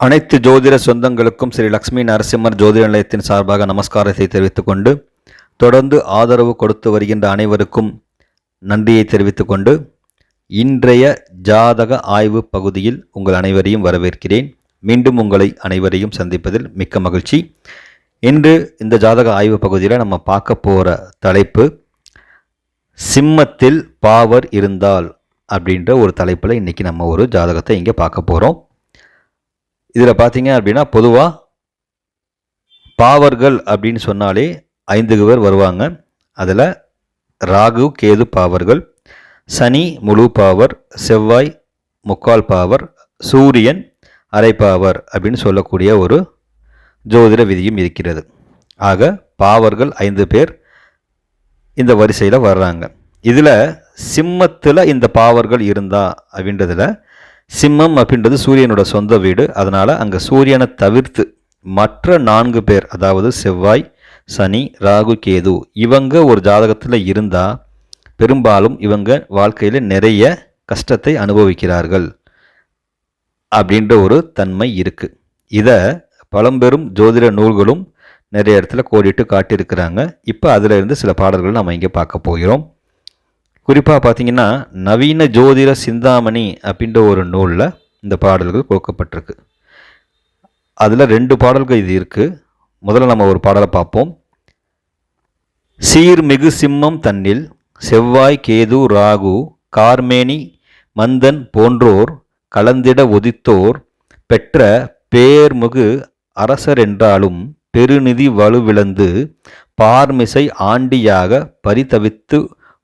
அனைத்து ஜோதிட சொந்தங்களுக்கும் ஸ்ரீ லக்ஷ்மி நரசிம்மர் ஜோதிட நிலையத்தின் சார்பாக நமஸ்காரத்தை தெரிவித்துக் கொண்டு தொடர்ந்து ஆதரவு கொடுத்து வருகின்ற அனைவருக்கும் நன்றியை தெரிவித்துக் கொண்டு இன்றைய ஜாதக ஆய்வு பகுதியில் உங்கள் அனைவரையும் வரவேற்கிறேன். மீண்டும் உங்களை அனைவரையும் சந்திப்பதில் மிக்க மகிழ்ச்சி. இன்று இந்த ஜாதக ஆய்வு பகுதியில் நம்ம பார்க்க போகிற தலைப்பு சிம்மத்தில் பாவர் இருந்தால் அப்படின்ற ஒரு தலைப்பில் இன்றைக்கி நம்ம ஒரு ஜாதகத்தை இங்கே பார்க்க போகிறோம் இதில் பார்த்தீங்க அப்படின்னா பொதுவாக பாவர்கள் அப்படின்னு சொன்னாலே ஐந்து பேர் வருவாங்க. அதில் ராகு கேது பாவர்கள் சனி முழு பாவர் செவ்வாய் முக்கால் பாவர் சூரியன் அரை பாவர் அப்படின்னு சொல்லக்கூடிய ஒரு ஜோதிட விதியும் இருக்கிறது. ஆக பாவர்கள் ஐந்து பேர் இந்த வரிசையில் வர்றாங்க. இதில் சிம்மத்தில் இந்த பாவர்கள் இருந்தா அப்படின்றதில் சிம்மம் அப்படின்றது சூரியனோட சொந்த வீடு. அதனால் அங்கே சூரியனை தவிர்த்து மற்ற நான்கு பேர் அதாவது செவ்வாய் சனி ராகு கேது இவங்க ஒரு ஜாதகத்தில் இருந்தால் பெரும்பாலும் இவங்க வாழ்க்கையில் நிறைய கஷ்டத்தை அனுபவிக்கிறார்கள் அப்படின்ற ஒரு தன்மை இருக்குது இதை பழம்பெரும் ஜோதிட நூல்களும் நிறைய இடத்துல கோடிட்டு காட்டியிருக்கிறாங்க. இப்போ அதிலிருந்து சில பாடல்கள் நம்ம இங்கே பார்க்க போகிறோம். குறிப்பாக பார்த்தீங்கன்னா நவீன ஜோதிட சிந்தாமணி அப்படின்ற ஒரு நூலில் இந்த பாடல்கள் கொடுக்கப்பட்டிருக்கு அதில் ரெண்டு பாடல்கள் இது இருக்குது முதல்ல நம்ம ஒரு பாடலை பார்ப்போம். சீர்மிகு சிம்மம் தன்னில் செவ்வாய் கேது ராகு கார்மேனி மந்தன் போன்றோர் கலந்திட உதித்தோர் பெற்ற பேர்முகு அரசர் என்றாலும் பெருநிதி வலுவிழந்து பார்மிசை ஆண்டியாக பரிதவித்து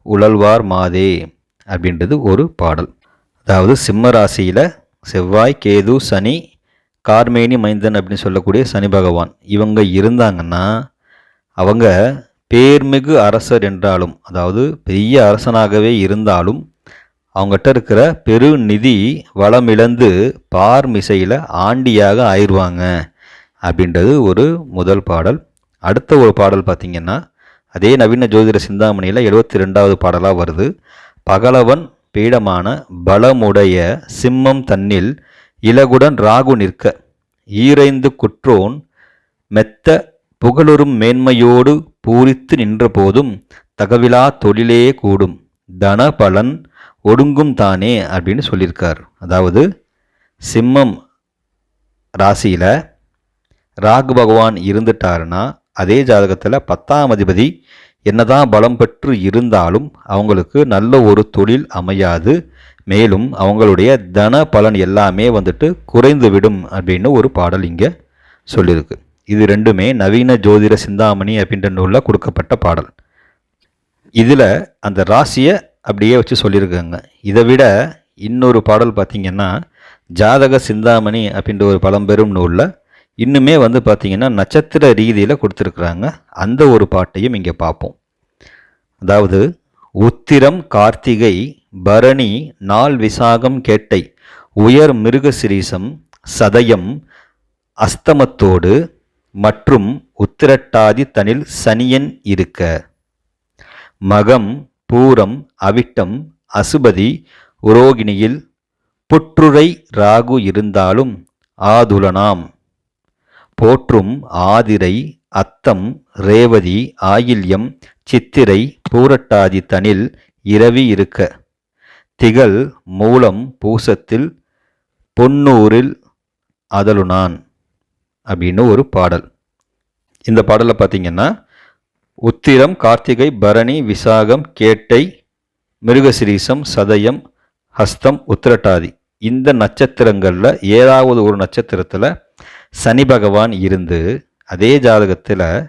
உழல்வார் மாதே அப்படின்றது ஒரு பாடல். அதாவது சிம்ம ராசியில் செவ்வாய் கேது சனி கார்மேனி மைந்தன் அப்படின்னு சொல்லக்கூடிய சனி பகவான். இவங்க இருந்தாங்கன்னா அவங்க பேர்மிகு அரசர் என்றாலும் அதாவது பெரிய அரசனாகவே இருந்தாலும் அவங்ககிட்ட இருக்கிற பெருநிதி வளமிழந்து பார்மிசையில் ஆண்டியாக ஆயிடுவாங்க அப்படின்றது ஒரு முதல் பாடல். அடுத்த ஒரு பாடல் பார்த்திங்கன்னா அதே நவீன ஜோதிட சிந்தாமணியில் எழுபத்தி ரெண்டாவது பாடலாக வருது. பகலவன் பீடமான பலமுடைய சிம்மம் தன்னில் இலகுடன் ராகு நிற்க ஈரைந்து குற்றோன் மெத்த புகழுறும் மேன்மையோடு பூரித்து நின்றபோதும் தகவிலா தொழிலே கூடும். தன பலன் ஒடுங்கும் தானே அப்படின்னு சொல்லியிருக்கார். அதாவது சிம்மம் ராசியில் ராகு பகவான் இருந்துட்டாருன்னா அதே ஜாதகத்தில் பத்தாம் அதிபதி என்னதான் பலம் பெற்று இருந்தாலும் அவங்களுக்கு நல்ல ஒரு தொழில் அமையாது. மேலும் அவங்களுடைய தன பலன் எல்லாமே வந்துட்டு குறைந்து விடும் அப்படின்னு ஒரு பாடல் இங்கே சொல்லியிருக்கு இது ரெண்டுமே நவீன ஜோதிட சிந்தாமணி அப்படின்ற நூலில் கொடுக்கப்பட்ட பாடல். இதில் அந்த ராசியை அப்படியே வச்சு சொல்லியிருக்காங்க. இதை விட இன்னொரு பாடல் பார்த்திங்கன்னா ஜாதக சிந்தாமணி அப்படின்ற ஒரு பழம்பெரும் நூலில் இன்னுமே வந்து பார்த்திங்கன்னா நட்சத்திர ரீதியில் கொடுத்துருக்குறாங்க. அந்த ஒரு பாட்டையும் இங்கே பார்ப்போம் அதாவது உத்திரம் கார்த்திகை பரணி நாள் விசாகம் கேட்டை உயர் மிருகசிரீசம் சதயம் அஸ்தமத்தோடு மற்றும் உத்திரட்டாதி தனில் சனியன் இருக்க. மகம் பூரம் அவிட்டம் அசுபதி உரோகிணியில் புற்றுரை ராகு இருந்தாலும் ஆதுலனாம். போற்றும் ஆதிரை அத்தம் ரேவதி ஆயில்யம் சித்திரை பூரட்டாதி தனில் இரவி இருக்க. திகழ் மூலம் பூசத்தில் பொன்னூரில் அதலுனான் அப்படின்னு ஒரு பாடல். இந்த பாடலை பார்த்தீங்கன்னா உத்திரம் கார்த்திகை பரணி விசாகம் கேட்டை மிருகசிரீசம் சதயம் ஹஸ்தம் உத்திரட்டாதி. இந்த நட்சத்திரங்களில் ஏதாவது ஒரு நட்சத்திரத்தில் சனி பகவான் இருந்து அதே ஜாதகத்தில்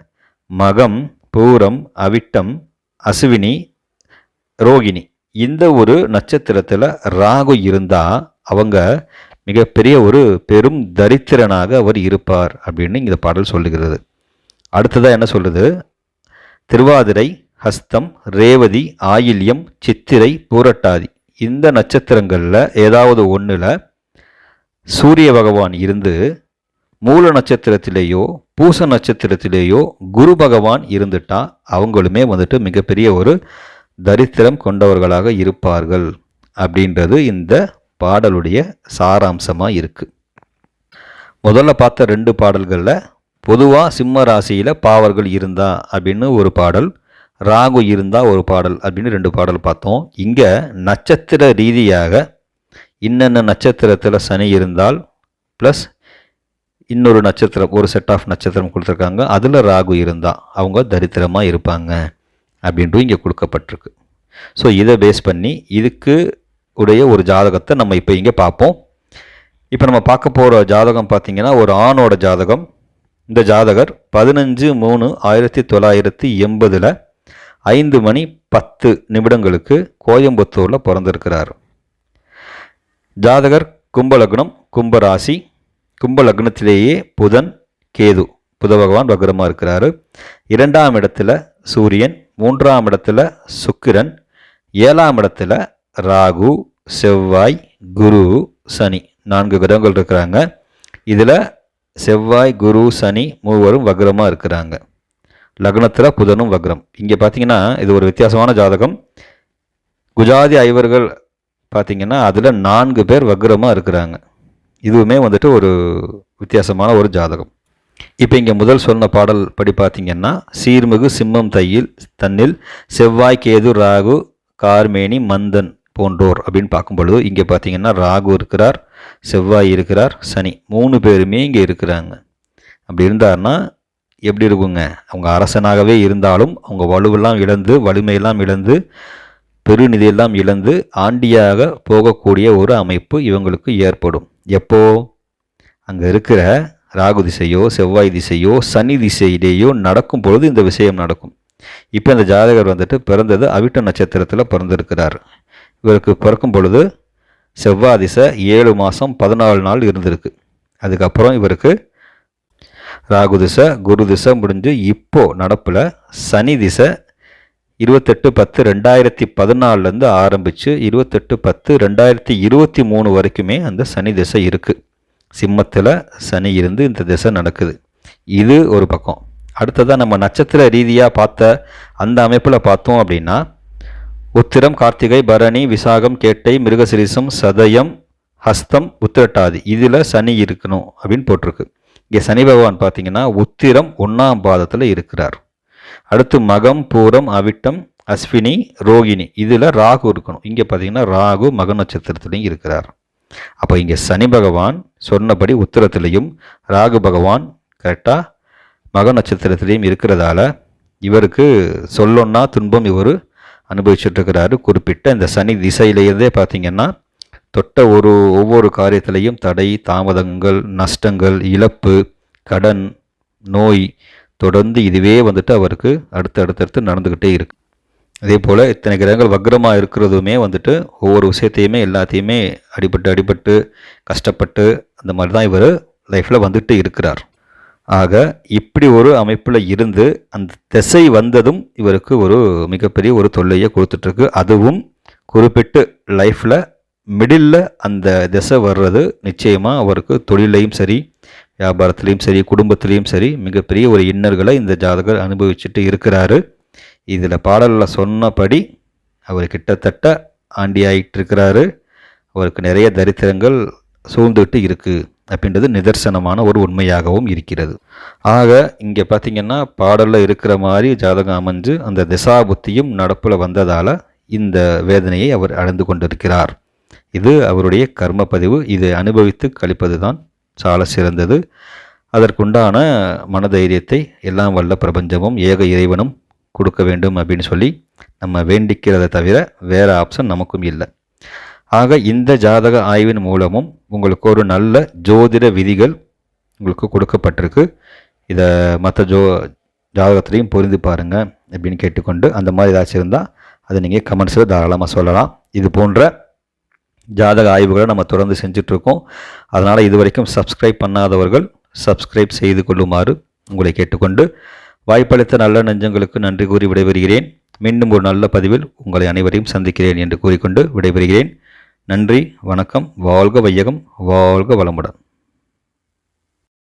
மகம் பூரம் அவிட்டம் அசுவினி ரோகிணி இந்த ஒரு நட்சத்திரத்தில் ராகு இருந்தால் அவங்க மிகப்பெரிய ஒரு பெரும் தரித்திரனாக அவர் இருப்பார் அப்படின்னு இந்த பாடல் சொல்லுகிறது. அடுத்ததாக என்ன சொல்லுது திருவாதிரை ஹஸ்தம் ரேவதி ஆயில்யம் சித்திரை பூரட்டாதி இந்த நட்சத்திரங்களில் ஏதாவது ஒன்றில் சூரிய பகவான் இருந்து மூல நட்சத்திரத்திலேயோ பூச நட்சத்திரத்திலேயோ குரு பகவான் இருந்துட்டா அவங்களுமே வந்துட்டு மிகப்பெரிய ஒரு தரித்திரம் கொண்டவர்களாக இருப்பார்கள் அப்படின்றது இந்த பாடலுடைய சாராம்சமாக இருக்குது முதல்ல பார்த்த ரெண்டு பாடல்களில் பொதுவாக சிம்ம ராசியில் பாவர்கள் இருந்தா அப்படின்னு ஒரு பாடல் ராகு இருந்தால் ஒரு பாடல் அப்படின்னு ரெண்டு பாடல் பார்த்தோம். இங்கே நட்சத்திர ரீதியாக இன்னென்ன நட்சத்திரத்தில் சனி இருந்தால் ப்ளஸ் இன்னொரு நட்சத்திரம் ஒரு செட் ஆஃப் நட்சத்திரம் கொடுத்துருக்காங்க. அதில் ராகு இருந்தால் அவங்க தரித்திரமாக இருப்பாங்க அப்படின்ட்டு இங்கே கொடுக்கப்பட்டிருக்கு. ஸோ இதை பேஸ் பண்ணி இதுக்கு உடைய ஒரு ஜாதகத்தை நம்ம இப்போ இங்கே பார்ப்போம். இப்போ நம்ம பார்க்க போகிற ஜாதகம் பார்த்தீங்கன்னா ஒரு ஆணோட ஜாதகம். இந்த ஜாதகர் பதினஞ்சு மூணு ஆயிரத்தி தொள்ளாயிரத்தி எண்பதில் ஐந்து மணி பத்து நிமிடங்களுக்கு கோயம்புத்தூரில் பிறந்திருக்கிறார். ஜாதகர் கும்பலக்னம் கும்பராசி கும்பலக்னத்திலேயே புதன் கேது புத பகவான் வக்ரமாக இருக்கிறாரு. இரண்டாம் இடத்துல சூரியன் மூன்றாம் இடத்துல சுக்கிரன் ஏழாம் இடத்துல ராகு செவ்வாய் குரு சனி நான்கு கிரகங்கள் இருக்கிறாங்க. இதில் செவ்வாய் குரு சனி மூவரும் வக்ரமாக இருக்கிறாங்க. லக்னத்தில் புதனும் வக்ரம். இங்கே பார்த்தீங்கன்னா இது ஒரு வித்தியாசமான ஜாதகம். குஜாதி ஐவர்கள் பார்த்தீங்கன்னா அதில் நான்கு பேர் வக்ரமாக இருக்கிறாங்க. இதுவுமே வந்துட்டு ஒரு வித்தியாசமான ஒரு ஜாதகம். இப்போ இங்கே முதல் சொன்ன பாடல் படி பார்த்தீங்கன்னா சீர்மிகு சிம்மம் தையில் தன்னில் செவ்வாய் கேது ராகு கார்மேனி மந்தன் போன்றோர் அப்படின்னு பார்க்கும் பொழுது இங்கே பார்த்தீங்கன்னா ராகு இருக்கிறார் செவ்வாய் இருக்கிறார் சனி மூணு பேருமே இங்கே இருக்கிறாங்க. அப்படி இருந்தார்னா எப்படி இருக்குங்க? அவங்க அரசனாகவே இருந்தாலும் அவங்க வலுவெல்லாம் இழந்து வலிமையெல்லாம் இழந்து பெருநிதியெல்லாம் இழந்து ஆண்டியாக போகக்கூடிய ஒரு அமைப்பு இவங்களுக்கு ஏற்படும். எப்போ? அங்கே இருக்கிற ராகு திசையோ செவ்வாய் திசையோ சனி திசையிலேயோ நடக்கும் பொழுது இந்த விஷயம் நடக்கும். இப்போ இந்த ஜாதகர் வந்துட்டு பிறந்தது அவிட்ட நட்சத்திரத்தில் பிறந்திருக்கிறார். இவருக்கு பிறக்கும் பொழுது செவ்வாய் திசை ஏழு மாதம் பதினாலு நாள் இருந்திருக்கு. அதுக்கப்புறம் இவருக்கு ராகு திசை குரு திசை முடிஞ்சு இப்போ நடப்பில் சனி திசை இருபத்தெட்டு பத்து ரெண்டாயிரத்தி பதினாலேருந்து ஆரம்பித்து இருபத்தெட்டு பத்து ரெண்டாயிரத்தி இருபத்தி மூணு வரைக்குமே அந்த சனி திசை இருக்குது சிம்மத்தில் சனி இருந்து இந்த திசை நடக்குது. இது ஒரு பக்கம். அடுத்ததாக நம்ம நட்சத்திர ரீதியாக பார்த்த அந்த அமைப்பில் பார்த்தோம் அப்படின்னா உத்திரம் கார்த்திகை பரணி விசாகம் கேட்டை மிருகசிரிசம் சதயம் ஹஸ்தம் உத்திரட்டாதி. இதில் சனி இருக்கணும் அப்படின்னு போட்டிருக்கு. இங்கே சனி பகவான் பார்த்தீங்கன்னா உத்திரம் ஒன்றாம் பாதத்தில் இருக்கிறார். அடுத்து மகம் பூரம் அவிட்டம் அஸ்வினி ரோகிணி. இதில் ராகு இருக்கணும். இங்கே பார்த்தீங்கன்னா ராகு மக நட்சத்திரத்துலையும் இருக்கிறார். அப்போ இங்கே சனி பகவான் சொன்னபடி உத்தரத்திலையும் ராகு பகவான் கரெக்டாக மக நட்சத்திரத்திலையும் இருக்கிறதால இவருக்கு சொல்லொன்னா துன்பம் இவர் அனுபவிச்சுட்ருக்கிறாரு குறிப்பிட்ட இந்த சனி திசையிலேருந்தே பார்த்தீங்கன்னா தொட்ட ஒரு ஒவ்வொரு காரியத்திலையும் தடை தாமதங்கள் நஷ்டங்கள் இழப்பு கடன் நோய் தொடர்ந்து இதுவே வந்துட்டு அவருக்கு அடுத்து அடுத்தடுத்து நடந்துக்கிட்டே இருக்கு. அதே போல் இத்தனை கிரகங்கள் வக்ரமாக இருக்கிறதுமே வந்துட்டு ஒவ்வொரு விஷயத்தையுமே எல்லாத்தையுமே அடிபட்டு அடிபட்டு கஷ்டப்பட்டு அந்த மாதிரி தான் இவர் லைஃப்பில் வந்துட்டு இருக்கிறார். ஆக இப்படி ஒரு அமைப்பில் இருந்து அந்த திசை வந்ததும் இவருக்கு ஒரு மிகப்பெரிய ஒரு தொல்லையை கொடுத்துட்ருக்கு அதுவும் குறிப்பிட்டு லைஃப்பில் மிடில் அந்த திசை வர்றது நிச்சயமாக அவருக்கு தொழிலையும் சரி வியாபாரத்துலேயும் சரி குடும்பத்துலேயும் சரி மிகப்பெரிய ஒரு இன்னர்களை இந்த ஜாதகர் அனுபவிச்சுட்டு இருக்கிறாரு. இதில் பாடலில் சொன்னபடி அவர் கிட்டத்தட்ட ஆண்டி ஆகிட்டு இருக்கிறாரு அவருக்கு நிறைய தரித்திரங்கள் சூழ்ந்துட்டு இருக்குது அப்படின்றது நிதர்சனமான ஒரு உண்மையாகவும் இருக்கிறது. ஆக இங்கே பார்த்திங்கன்னா பாடலில் இருக்கிற மாதிரி ஜாதகம் அமைஞ்சு அந்த திசா புத்தியும் நடப்பில் வந்ததால் இந்த வேதனையை அவர் அடைந்து கொண்டிருக்கிறார். இது அவருடைய கர்ம பதிவு. இதை அனுபவித்து கழிப்பது தான் சால சிறந்தது. அதற்குண்டான மனதைரியத்தை எல்லாம் வல்ல பிரபஞ்சமும் ஏக இறைவனும் கொடுக்க வேண்டும் அப்படின்னு சொல்லி நம்ம வேண்டிக்கிறத தவிர வேறு ஆப்ஷன் நமக்கும் இல்லை. ஆக இந்த ஜாதக ஆய்வின் மூலமும் உங்களுக்கு ஒரு நல்ல ஜோதிட விதிகள் உங்களுக்கு கொடுக்கப்பட்டிருக்கு. இதை மற்ற ஜோ ஜாதகத்திலையும் புரிந்து பாருங்கள் அப்படின்னு கேட்டுக்கொண்டு அந்த மாதிரி ஏதாச்சும் இருந்தால் அதை நீங்கள் கமெண்ட்ஸில் தாராளமாக சொல்லலாம். இது போன்ற ஜாதக ஆய்வுகளை நம்ம தொடர்ந்து செஞ்சிட்ருக்கோம். அதனால் இது வரைக்கும் சப்ஸ்கிரைப் பண்ணாதவர்கள் சப்ஸ்கிரைப் செய்து கொள்ளுமாறு உங்களை கேட்டுக்கொண்டு வாய்ப்பளித்த நல்ல நெஞ்சங்களுக்கு நன்றி கூறி விடைபெறுகிறேன். மீண்டும் ஒரு நல்ல பதிவில் உங்களை அனைவரையும் சந்திக்கிறேன் என்று கூறிக்கொண்டு விடைபெறுகிறேன். நன்றி வணக்கம் வாழ்க வையகம் வாழ்க வளமுடன்.